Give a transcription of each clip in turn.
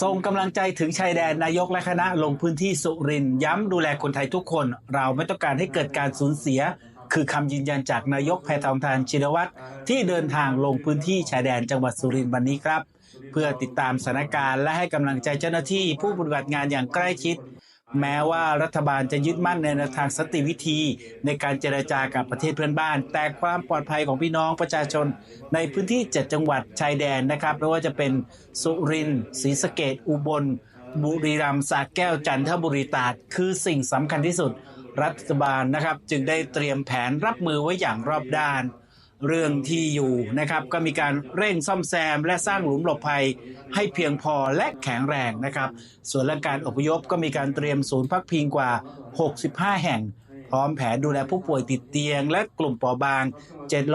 ส่งกำลังใจถึงชายแดนนายกและคณะลงพื้นที่สุรินย้ำดูแลคนไทยทุกคน เราไม่ต้องการให้เกิดการสูญเสีย คือคำยืนยันจากนายกแพทองทานชินวัตรที่เดินทางลงพื้นที่ชายแดนจังหวัดสุรินทร์วันนี้ครับ เพื่อติดตามสถานการณ์และให้กำลังใจเจ้าหน้าที่ผู้ปฏิบัติงานอย่างใกล้ชิด แม้ว่ารัฐบาลจะยึดมั่นในแนวทางสติวิธีในการเจรจากับประเทศเพื่อนบ้าน แต่ความปลอดภัยของพี่น้องประชาชน ในพื้นที่ 7 จังหวัดชายแดนนะครับไม่ว่าจะเป็นสุรินทร์ศรีสะเกดอุบล บุรีรัมย์สระแก้วจันทบุรีตราดคือสิ่งสำคัญที่สุด รัฐบาลนะครับ จึงได้เตรียมแผนรับมือไว้อย่างรอบด้าน เรื่องที่อยู่นะครับก็มีการเร่งซ่อมแซม และสร้างหลุมหลบภัยให้เพียงพอและแข็งแรงนะครับ ส่วนเรื่องการอพยพก็มีการเตรียมศูนย์พักพิงกว่า 65 แห่ง พร้อมแผนดูแลผู้ป่วยติดเตียง และกลุ่มเปราะบาง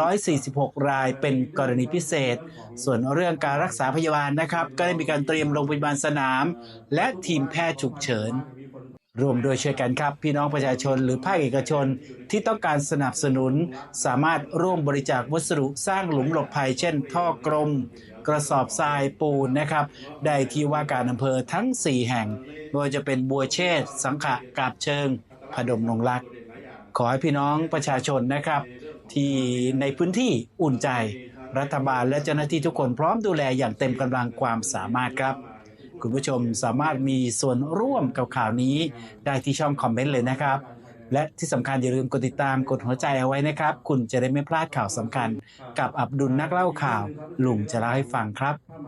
746 รายเป็นกรณีพิเศษ ส่วนเรื่องการรักษาพยาบาลนะครับ ก็ได้มีการเตรียมโรงพยาบาลสนาม และทีมแพทย์ฉุกเฉิน รวมโดวยช่วยกันครับ พี่น้องประชาชนหรือภาคเอกชนที่ต้องการสนับสนุน สามารถร่วมบริจาควัสดุสร้างหลุมหลบภัย เช่น ท่อกลมกระสอบทรายปูนนะครับได้ที่ว่าการอำเภอทั้ง 4 แห่งไม่ว่าจะเป็นบัวเชษสังขะกาบเชิงพดมนงรัก ขอให้พี่น้องประชาชนนะครับ ที่ในพื้นที่อุ่นใจ รัฐบาลและเจ้าหน้าที่ทุกคนพร้อมดูแลอย่างเต็มกำลังความสามารถครับ คุณผู้ชมสามารถมีส่วนร่วมกับข่าวนี้ได้ที่ช่องคอมเมนต์เลยนะครับ และที่สำคัญอย่าลืมกดติดตามกดหัวใจเอาไว้นะครับ คุณจะได้ไม่พลาดข่าวสำคัญ กับอับดุลนักเล่าข่าวลุงจะเล่าให้ฟังครับ